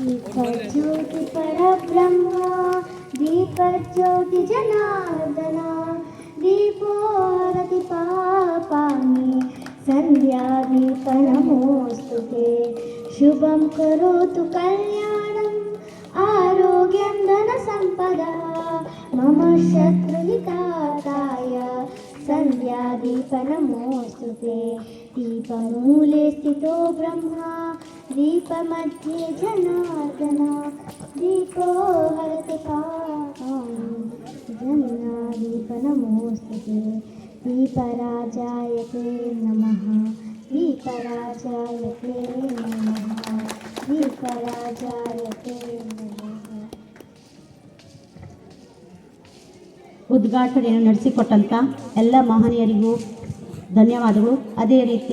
दीपज्योति परब्रह्म दीपज्योति जनार्दन दीपो हरति पापानि सन्ध्यादीपनमोऽस्तु ते शुभं करोतु कल्याणम् आरोग्यं मम शत्रुनिताताय सन्ध्यादीपनमोऽस्तु ते दीपमूले स्थितो ब्रह्मा दीपमध्ये जनार्दन दीपो हरति पापानि जन्नादीपनमोऽस्तु ते दीपराजाय ते नमः दीपराजाय ते नमः दीपराजाय ते नमः ಉದ್ಘಾಟನೆಯನ್ನು ನಡೆಸಿಕೊಟ್ಟಂಥ ಎಲ್ಲ ಮಹನೀಯರಿಗೂ ಧನ್ಯವಾದಗಳು ಅದೇ ರೀತಿ